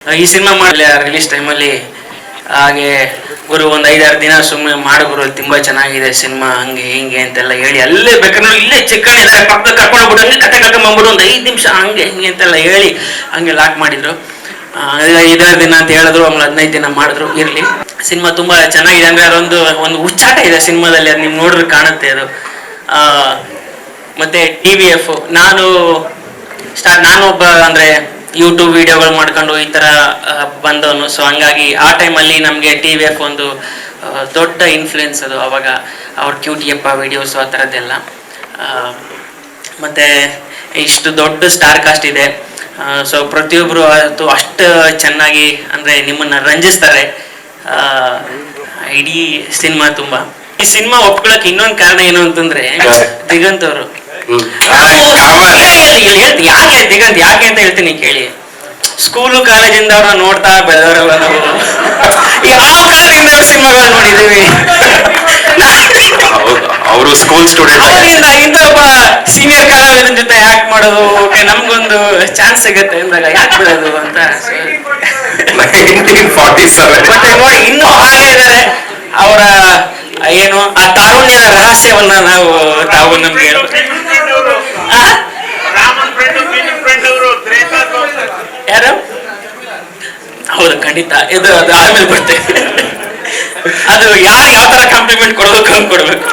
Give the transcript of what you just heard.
ಈ ಸಿನಿಮಾ ಮಾಡಲಿ ರಿಲೀಸ್ ಟೈಮಲ್ಲಿ ಹಾಗೆ ಗುರು ಒಂದು ಐದಾರು ದಿನ ಸುಮ್ಮನೆ ಮಾಡು ಗುರು, ತುಂಬಾ ಚೆನ್ನಾಗಿದೆ ಸಿನಿಮಾ, ಹಂಗೆ ಹಿಂಗೆ ಅಂತೆಲ್ಲ ಹೇಳಿ, ಅಲ್ಲೇ ಬೇಕಾದ್ರೆ ಇಲ್ಲೇ ಚಿಕ್ಕಣಿದ್ದಾರೆ ಪಕ್ಕ ಕರ್ಕೊಂಡು ಹೋಗ್ಬಿಟ್ಟು ಹಂಗೆ ಕತೆ ಕರ್ಕೊಂಬಂದ್ಬಿಡು ಒಂದು ಐದು ನಿಮಿಷ ಹಂಗೆ ಹಿಂಗೆ ಅಂತೆಲ್ಲ ಹೇಳಿ, ಹಂಗೆ ಲಾಕ್ ಮಾಡಿದ್ರು. ಐದಾರು ದಿನ ಅಂತ ಹೇಳಿದ್ರು, ಆಮೇಲೆ ಹದಿನೈದು ದಿನ ಮಾಡಿದ್ರು, ಇರಲಿ. ಸಿನಿಮಾ ತುಂಬ ಚೆನ್ನಾಗಿದೆ, ಅಂದರೆ ಅದೊಂದು, ಒಂದು ಹುಚ್ಚಾಟ ಇದೆ ಸಿನಿಮಾದಲ್ಲಿ, ಅದು ನೀವು ನೋಡಿದ್ರೆ ಕಾಣುತ್ತೆ ಅದು. ಮತ್ತು ಟಿ ವಿ ಎಫ್ ನಾನು ಸ್ಟಾರ್ಟ್ ನಾನು ಒಬ್ಬ ಅಂದ್ರೆ ಯೂಟ್ಯೂಬ್ ವಿಡಿಯೋಗಳು ಮಾಡ್ಕೊಂಡು ಈ ತರ ಬಂದವನು. ಸೊ ಹಂಗಾಗಿ ಆ ಟೈಮಲ್ಲಿ ನಮಗೆ ಟಿ ವಿ ಎಫ್ ಒಂದು ದೊಡ್ಡ ಇನ್ಫ್ಲುಯೆನ್ಸ್ ಅದು. ಅವಾಗ ಅವ್ರ ಕ್ಯೂಟಿಯಪ್ಪ ವಿಡಿಯೋಸ್ ಆ ಥರದ್ದೆಲ್ಲ ಮತ್ತೆ ಇಷ್ಟು ದೊಡ್ಡ ಸ್ಟಾರ್ ಕಾಸ್ಟ್ ಇದೆ. ಸೊ ಪ್ರತಿಯೊಬ್ಬರು ಅದು ಅಷ್ಟು ಚೆನ್ನಾಗಿ ಅಂದ್ರೆ ನಿಮ್ಮನ್ನ ರಂಜಿಸ್ತಾರೆ. ಇಡೀ ಸಿನಿಮಾ ತುಂಬಾ. ಈ ಸಿನಿಮಾ ಒಪ್ಕೊಳ್ಳೋಕೆ ಇನ್ನೊಂದು ಕಾರಣ ಏನು ಅಂತಂದರೆ ದಿಗಂತ್ ಅವರು ಹೇಳ್ತೀನಿ ಯಾಕೆ ಅಂತ ಯಾಕೆ ಅಂತ ಹೇಳ್ತೀನಿ ಕೇಳಿ. ಸ್ಕೂಲು ಕಾಲೇಜಿಂದ ಅವ್ರನ್ನ ನೋಡ್ತಾ ಬೆಳೆದವರಲ್ಲ ನಾವು. ಯಾವ ಕಾಲದಿಂದ ಸಿನಿಮಾಗಳು ನೋಡಿದೀವಿ ಹೌದು ಅವರು ಸ್ಕೂಲ್ ಸ್ಟೂಡೆಂಟ್ ಅವರಿಂದ ಇಂಥ ಒಬ್ಬ ಸೀನಿಯರ್ ಕಲಾವಿದನ ಜೊತೆ ಯಾಕೆ ಮಾಡೋದು ಓಕೆ ನಮ್ಗೊಂದು ಚಾನ್ಸ್ ಸಿಗುತ್ತೆ ಅಂದಾಗ ಯಾಕೆ ಬಿಡೋದು ಅಂತ. ಮತ್ತೆ ನೋಡಿ ಇನ್ನೂ ಹಾಗೆ ಇದ್ದಾರೆ. ಅವರ ಏನು ಆ ತಾರುಣ್ಯದ ರಹಸ್ಯವನ್ನ ನಾವು ತಾವು ಯಾರು ಹೌದು ಖಂಡಿತ ಇದು ಅದು ಆಮೇಲೆ ಬರ್ತೇವೆ ಅದು ಯಾರು ಯಾವ ತರ ಕಾಂಪ್ಲಿಮೆಂಟ್ ಕೊಡಬೇಕು ಅಂತ ಕೊಡ್ಬೇಕು